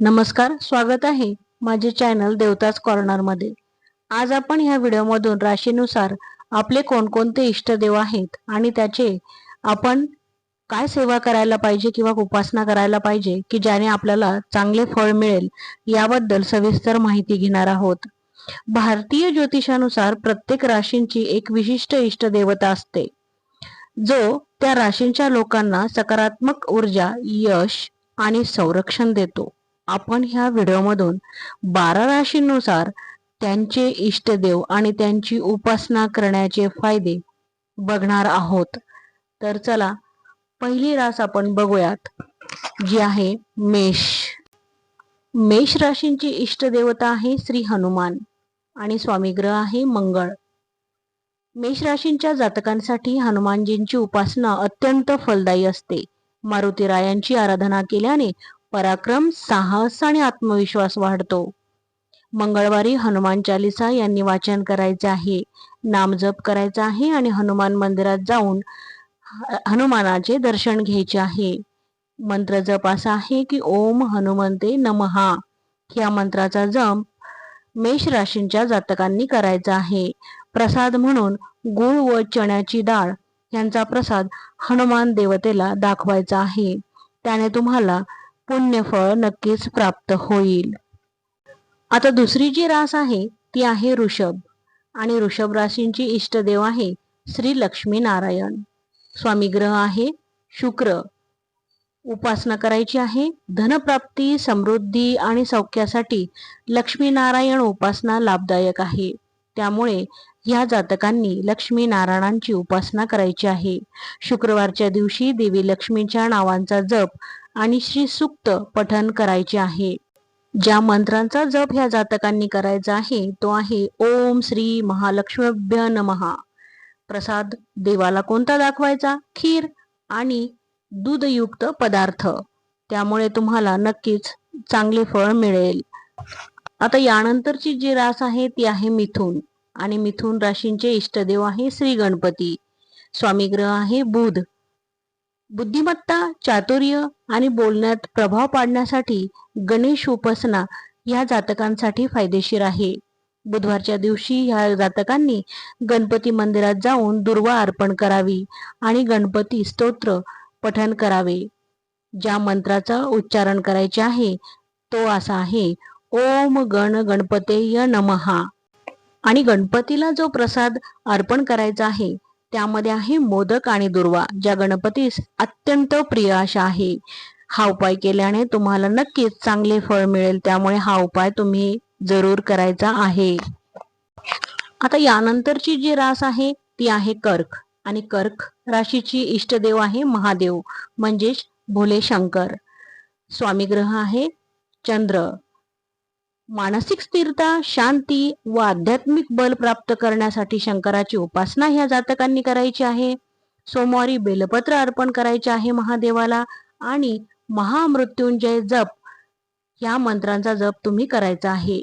नमस्कार स्वागत आहे माझे चॅनल देवताच कॉर्नरमध्ये आज आपण ह्या व्हिडिओमधून राशीनुसार आपले कोणकोणते इष्टदेव आहेत आणि त्याचे आपण काय सेवा करायला पाहिजे किंवा उपासना करायला पाहिजे की ज्याने आपल्याला चांगले फळ मिळेल याबद्दल सविस्तर माहिती घेणार आहोत. भारतीय ज्योतिषानुसार प्रत्येक राशींची एक विशिष्ट इष्टदेवता असते. जो त्या राशींच्या लोकांना सकारात्मक ऊर्जा यश आणि संरक्षण देतो. आपण ह्या व्हिडिओमधून बारा राशींनुसार त्यांचे इष्टदेव आणि त्यांची उपासना करण्याचे फायदे बघणार आहोत. तर चला पहिली रास आपण बघूयात जी आहे मेष. मेष राशींची इष्टदेवता आहे श्री हनुमान आणि स्वामीग्रह आहे मंगळ. मेष राशींच्या जातकांसाठी हनुमानजींची उपासना अत्यंत फलदायी असते. मारुती रायांची आराधना केल्याने पराक्रम साहस आणि आत्मविश्वास वाढतो. मंगळवारी हनुमान चालिसा यांनी वाचन करायचे आहे. नामजप करायचा आहे आणि हनुमान मंदिरात जाऊन हनुमानाचे दर्शन घ्यायचे आहे. मंत्र जप असा आहे की ओम हनुमंते नमहा या मंत्राचा जप मेष राशींच्या जातकांनी करायचा आहे. प्रसाद म्हणून गुळ व चण्याची डाळ यांचा प्रसाद हनुमान देवतेला दाखवायचा आहे. त्याने तुम्हाला पुण्यफळ नक्कीच प्राप्त होईल. आता दुसरी जी रास आहे ती आहे ऋषभ. आणि ऋषभ राशींची इष्टदेव आहे श्री लक्ष्मी नारायण स्वामी ग्रह आहे शुक्र. उपासना करायची आहे धनप्राप्ती समृद्धी आणि सौख्यासाठी लक्ष्मीनारायण उपासना लाभदायक आहे. त्यामुळे या जातकांनी लक्ष्मी नारायणांची उपासना करायची आहे. शुक्रवारच्या दिवशी देवी लक्ष्मीच्या नावांचा जप आणि श्री सुक्त पठन करायचे आहे. ज्या मंत्रांचा जप ह्या जातकांनी करायचा आहे तो आहे ओम श्री महालक्ष्म्यभ्य नमहा. प्रसाद देवाला कोणता दाखवायचा? खीर आणि दूधयुक्त पदार्थ. त्यामुळे तुम्हाला नक्कीच चांगले फळ मिळेल. आता यानंतरची जी रास आहे ती आहे मिथुन. आणि मिथुन राशींचे इष्टदेव आहे श्री गणपती. स्वामी ग्रह आहे बुध. बुद्धिमत्ता चातुर्य आणि बोलण्यात प्रभाव पाडण्यासाठी गणेश उपासना या जातकांसाठी फायदेशीर आहे. बुधवारच्या दिवशी ह्या जातकांनी गणपती मंदिरात जाऊन दुर्वा अर्पण करावी आणि गणपती स्तोत्र पठन करावे. ज्या मंत्राचा उच्चारण करायचे आहे तो असा आहे ओम गण गणपतेय नमहा आणि गणपतीला जो प्रसाद अर्पण करायचा आहे त्यामध्ये आहे मोदक आणि दुर्वा ज्या गणपतीस अत्यंत प्रिय अशा आहे. हा उपाय केल्याने तुम्हाला नक्कीच चांगले फळ मिळेल त्यामुळे हा उपाय तुम्ही जरूर करायचा आहे. आता यानंतरची जी रास आहे ती आहे कर्क. आणि कर्क राशीची इष्टदेव आहे महादेव म्हणजेच भोले शंकर स्वामी ग्रह आहे चंद्र. मानसिक स्थिरता शांती व आध्यात्मिक बल प्राप्त करण्यासाठी शंकराची उपासना ह्या जातकांनी करायची आहे. सोमवारी बेलपत्र अर्पण करायचे आहे महादेवाला आणि महामृत्युंजय जप ह्या मंत्रांचा जप तुम्ही करायचा आहे.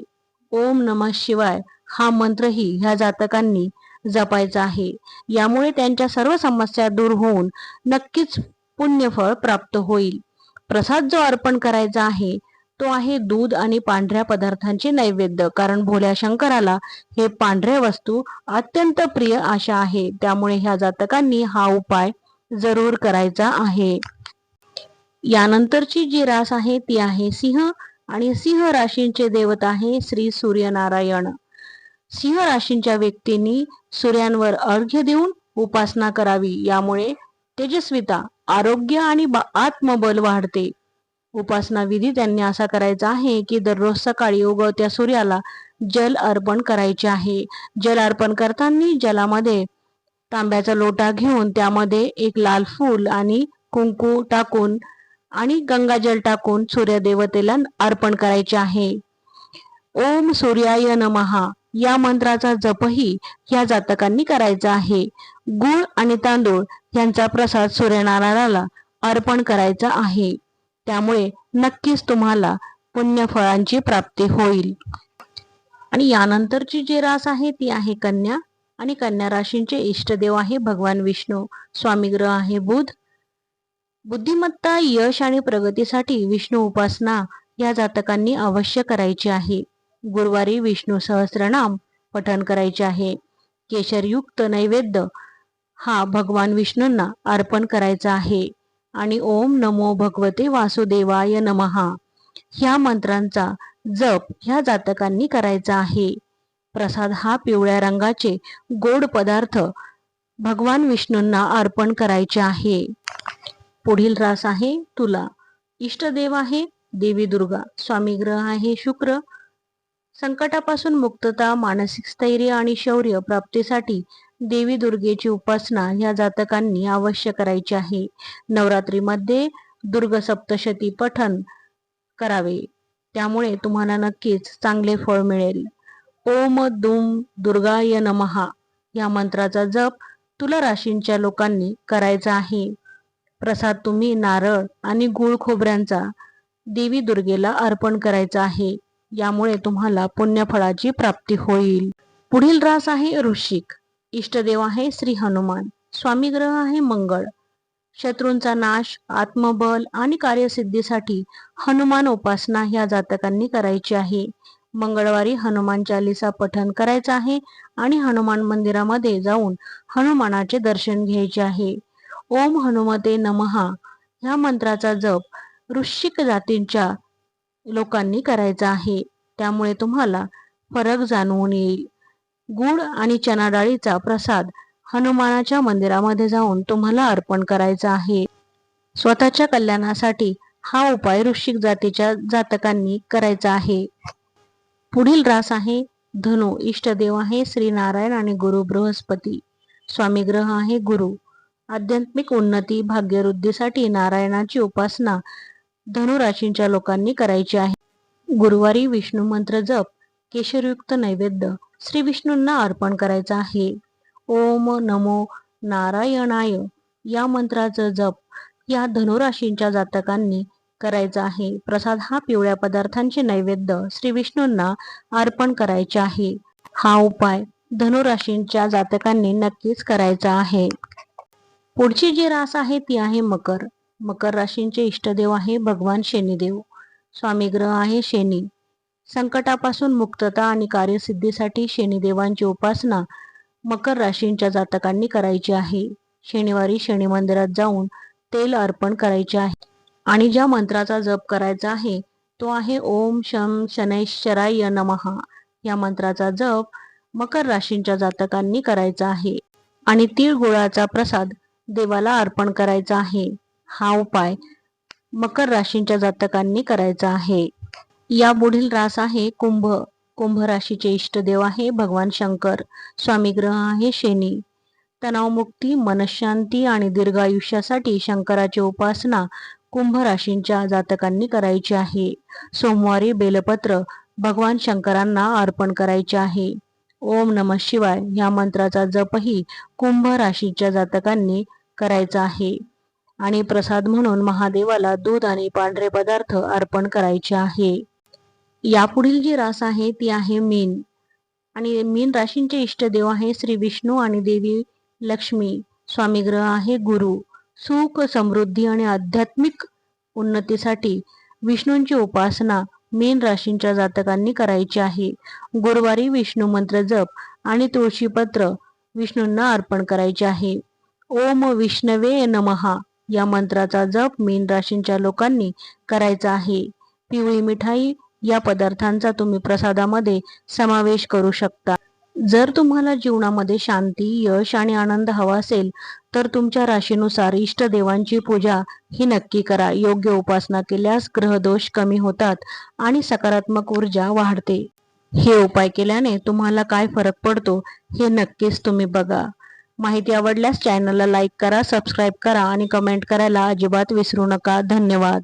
ओम नम शिवाय हा मंत्रही ह्या जातकांनी जपायचा आहे. यामुळे त्यांच्या सर्व समस्या दूर होऊन नक्कीच पुण्यफळ प्राप्त होईल. प्रसाद जो अर्पण करायचा आहे तो आहे दूध आणि पांढऱ्या पदार्थांचे नैवेद्य. कारण भोल्या शंकराला हे पांढऱ्या वस्तू अत्यंत प्रिय अशा आहे. त्यामुळे ह्या जातकांनी हा उपाय जरूर करायचा आहे. यानंतरची जी रास आहे ती आहे सिंह आणि सिंह राशींचे देवता आहे श्री सूर्यनारायण. सिंह राशींच्या व्यक्तींनी सूर्यांवर अर्घ्य देऊन उपासना करावी. यामुळे तेजस्विता आरोग्य आणि आत्मबल वाढते. उपासना विधी त्यांनी असा करायचा आहे की दररोज सकाळी उगवत्या सूर्याला जल अर्पण करायचे आहे. जल अर्पण करताना जलामध्ये तांब्याचा लोटा घेऊन त्यामध्ये एक लाल फूल आणि कुंकू टाकून आणि गंगाजल टाकून सूर्यदेवतेला अर्पण करायचे आहे. ओम सूर्याय नमहा या मंत्राचा जपही या जातकांनी करायचा आहे. गुळ आणि तांदूळ यांचा प्रसाद सूर्यनारायणाला अर्पण करायचा आहे. त्यामुळे नक्कीच तुम्हाला पुण्यफळांची प्राप्ती होईल. आणि यानंतरची जी रास आहे ती आहे कन्या. आणि कन्या राशींचे इष्टदेव आहे भगवान विष्णू. स्वामी ग्रह आहे बुध. बुद्धिमत्ता यश आणि प्रगतीसाठी विष्णू उपासना या जातकांनी अवश्य करायची आहे. गुरुवारी विष्णू सहस्रनाम पठण करायचे आहे. केशरयुक्त नैवेद्य हा भगवान विष्णूंना अर्पण करायचा आहे. आणि ओम नमो भगवते वासुदेवाय नमहा. ह्या मंत्रांचा जप ह्या जातकांनी करायचा आहे. प्रसाद हा पिवळ्या रंगाचे गोड पदार्थ भगवान विष्णूंना अर्पण करायचे आहे. पुढील रास आहे तुला. इष्टदेव आहे देवी दुर्गा. स्वामी ग्रह आहे शुक्र. संकटापासून मुक्तता मानसिक स्थैर्य आणि शौर्य प्राप्तीसाठी देवी दुर्गेची उपासना ह्या जातकांनी अवश्य करायची आहे. नवरात्रीमध्ये दुर्ग सप्तशती पठन करावे. त्यामुळे तुम्हाला नक्कीच चांगले फळ मिळेल. ओम दुम दुर्गाय नमहा या मंत्राचा जप तुला राशींच्या लोकांनी करायचा आहे. प्रसाद तुम्ही नारळ आणि गुळ खोबऱ्यांचा देवी दुर्गेला अर्पण करायचा आहे. यामुळे तुम्हाला पुण्यफळाची प्राप्ती होईल. पुढील रास आहे ऋषिक. इष्टदेव आहे श्री हनुमान. स्वामी ग्रह आहे मंगळ. शत्रूंचा नाश आत्मबल आणि कार्यसिद्धीसाठी हनुमान उपासना ह्या जातकांनी करायची आहे. मंगळवारी हनुमान चालिसा पठन करायचं आहे आणि हनुमान मंदिरामध्ये जाऊन हनुमानाचे दर्शन घ्यायचे आहे. ओम हनुमते नमहा ह्या मंत्राचा जप ऋषिक जातींच्या लोकांनी करायचा आहे. त्यामुळे तुम्हाला फरक जाणवून येईल. गुड आणि चना डाळीचा प्रसाद हनुमानाच्या मंदिरामध्ये जाऊन तुम्हाला अर्पण करायचा आहे. स्वतःच्या कल्याणासाठी हा उपाय ऋषिक जातीच्या जातकांनी करायचा आहे. पुढील रास आहे धनु इष्टदेव आहे श्री नारायण आणि गुरु बृहस्पती. स्वामी ग्रह आहे गुरु. आध्यात्मिक उन्नती भाग्यवृद्धीसाठी नारायणाची उपासना धनुराशींच्या लोकांनी करायची आहे. गुरुवारी विष्णू मंत्र जप केशरयुक्त नैवेद्य श्री विष्णूंना अर्पण करायचा आहे. ओम नमो नारायणाय. या मंत्राचं जप या धनुराशींच्या जातकांनी करायचा आहे. प्रसाद हा पिवळ्या पदार्थांचे नैवेद्य श्री विष्णूंना अर्पण करायचे आहे. हा उपाय धनुराशींच्या जातकांनी नक्कीच करायचा आहे. पुढची जी रास आहे ती आहे मकर. मकर राशींचे इष्टदेव आहे भगवान शनिदेव. स्वामी ग्रह आहे शनी. संकटापासून मुक्तता आणि कार्यसिद्धीसाठी शनिदेवांची उपासना मकर राशींच्या जातकांनी करायची आहे. शनिवारी शनी मंदिरात जाऊन तेल अर्पण करायचे आहे. आणि ज्या मंत्राचा जप करायचा आहे तो आहे ओम शम शनैश्चराय नमहा या मंत्राचा जप मकर राशींच्या जातकांनी करायचा आहे. आणि तीळ गुळाचा प्रसाद देवाला अर्पण करायचा आहे. हा उपाय मकर राशींच्या जातकांनी करायचा आहे. या पुढील रास आहे कुंभ. कुंभ राशीचे इष्टदेव आहे भगवान शंकर. स्वामी ग्रह आहे शनी. तणावमुक्ती मनशांती आणि दीर्घ आयुष्यासाठी शंकराची उपासना कुंभ राशींच्या जातकांनी करायची आहे. सोमवारी बेलपत्र भगवान शंकरांना अर्पण करायचे आहे. ओम नम शिवाय या मंत्राचा जपही कुंभ राशीच्या जातकांनी करायचा आहे. आणि प्रसाद म्हणून महादेवाला दूध आणि पांढरे पदार्थ अर्पण करायचे आहे. यापुढील जी रास आहे ती आहे मीन. आणि मीन राशींचे इष्टदेव आहे श्री विष्णू आणि देवी लक्ष्मी. स्वामी ग्रह आहे गुरु. सुख समृद्धी आणि आध्यात्मिक उन्नतीसाठी विष्णूंची उपासना मीन राशींच्या जातकांनी करायची आहे. गुरुवारी विष्णू मंत्र जप आणि तुळशीपत्र विष्णूंना अर्पण करायचे आहे. ओम विष्णवे नमहा या मंत्राचा जप मीन राशींच्या लोकांनी करायचा आहे. पिवळी मिठाई या पदार्थांचा तुम्ही प्रसादामध्ये समावेश करू शकता. जर तुम्हाला जीवनामध्ये शांती यश आणि आनंद हवा असेल तर तुमच्या राशीनुसार इष्ट देवांची पूजा ही नक्की करा. योग्य उपासना केल्यास ग्रहदोष कमी होतात आणि सकारात्मक ऊर्जा वाढते. हे उपाय केल्याने तुम्हाला काय फरक पडतो हे नक्कीच तुम्ही बघा. माहिती आवडल्यास चॅनलला लाईक करा सबस्क्राईब करा आणि कमेंट करायला अजिबात विसरू नका. धन्यवाद.